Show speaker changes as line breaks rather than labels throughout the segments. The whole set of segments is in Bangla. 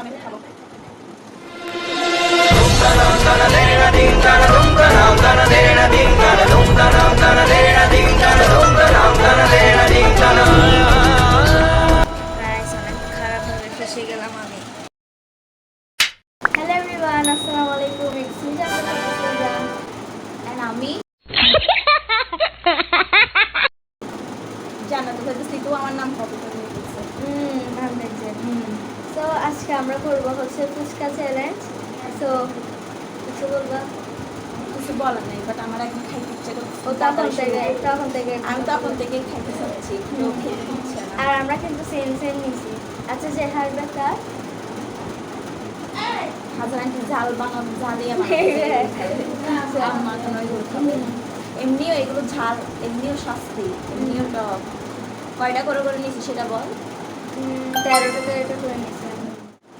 আমি খাব
অনেক খারাপ ভাবে ফেসে গেলাম আজকে আমরা করব হচ্ছে ফুচকা চ্যালেঞ্জ সো কিছু বলবা?
কিছু বলার নেই বাট আমার এখন খাইতে ইচ্ছে করছে
ও তখন থেকে তখন থেকে
আমি তখন থেকেই খাইতে চাচ্ছি
আর আমরা কিন্তু সেম সেম নিছি। আচ্ছা যে হারবে কার
হাজার আন্টি জাল বানানো। জালিয়ে খাবে এমনিও এগুলো ঝাল এমনিও শাস্তি এমনিও টক। কয়টা করে করে নিয়েছি সেটা বল?
তেরোটা তেরোটা করে নিছি।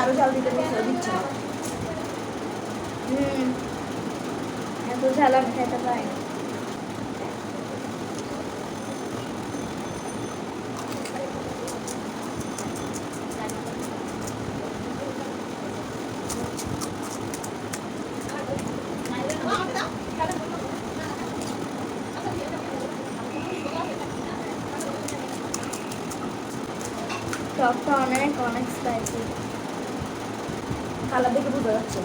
আমি আরও জাল দিতে
হুম। এত ঝাল আমি খেতে না। টকটা অনেক অনেক স্পাইসি
কালার দেখে বোঝা যাচ্ছে।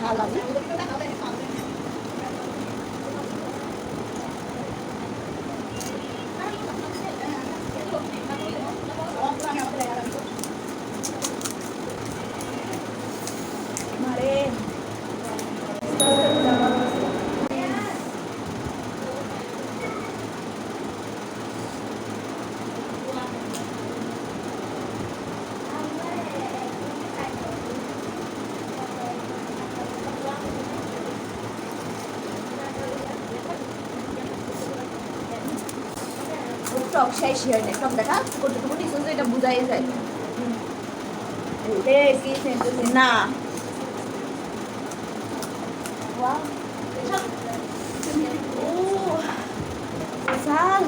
ঝাল লাগে। টক শেষ হয়ে যায়। সব দেখা কতটুকু নিশ্চয় এটা বোঝাই যায়। না।
ওয়াও।
ও ঝাল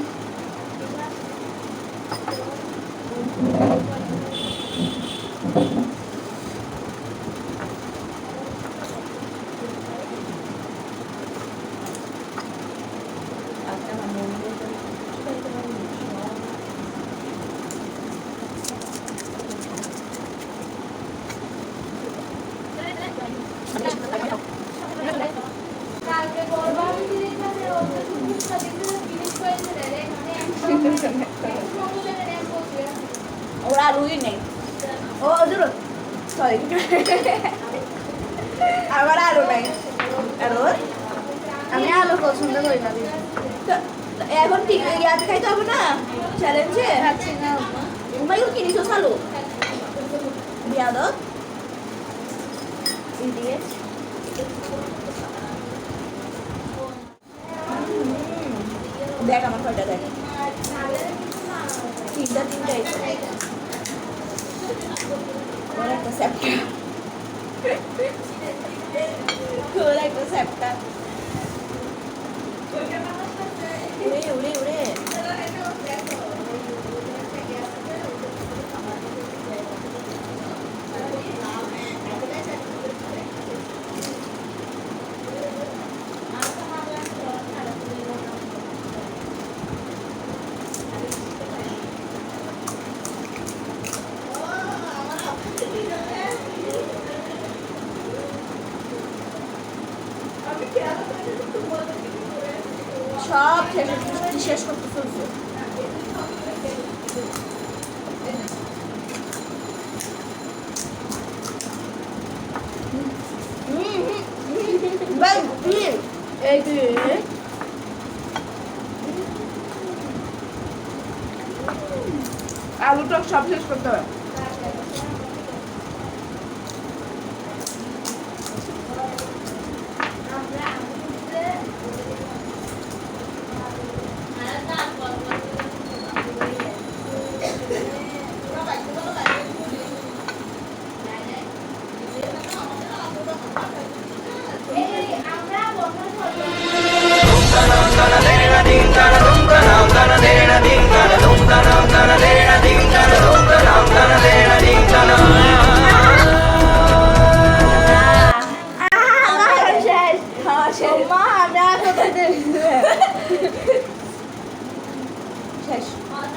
কালকে করবা আমি দিন মানে ওটা তুমি সাথে ফিনিশ করে দিলে রে মানে
ওরা আলুই নেই। ও জুরো সরি আমার আলু নাই। আলু
আমি আলু পছন্দ করি না
তো এখন ঠিক ইয়াতে খাইতে হবে না? চ্যালেঞ্জে উমাই কিনিস আলু বিয়াদত
ইডিয়েট
দেখ আমার কয়টা দেখ। তিনটা তিনটা এসে ওর একটা স্যাপটা সব শেষ করতে চলছে?
আলুটা সব শেষ করতে হবে।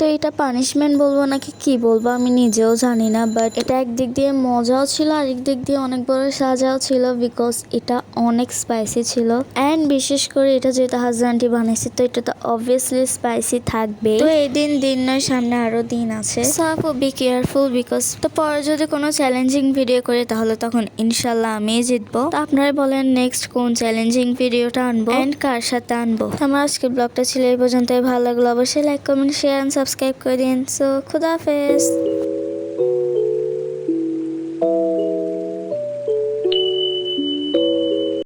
তো এটা পানিশমেন্ট বলব নাকি কি বলব আমি নিজেও জানি না বাট এটা একদিক দিয়ে মজাও ছিল, আরেক দিক দিয়ে অনেক বড় সাজাও ছিল বিকজ এটা অনেক স্পাইসি ছিল। অ্যান্ড বিশেষ করে এটা যেহেতু হাজব্যান্ডটি বানাইছে, তো এটা তো অবভিয়াসলি স্পাইসি থাকবে। তো এই দিন দিন নয় সামনে আরও দিন আছে। সো আপু বি কেয়ারফুল বিকজ তো পরে যদি কোনো চ্যালেঞ্জিং ভিডিও করি, তাহলে তখন ইনশাল্লাহ আমি জিতবো। তো আপনারা বলেন নেক্সট কোন চ্যালেঞ্জিং ভিডিওটা আনব? অ্যান্ড কার সাথে আনব? আমার আজকের ব্লগটা ছিল এই পর্যন্তই। ভালো লাগল অবশ্যই like comment share and subscribe করে দিন সো খুদাহাফেজ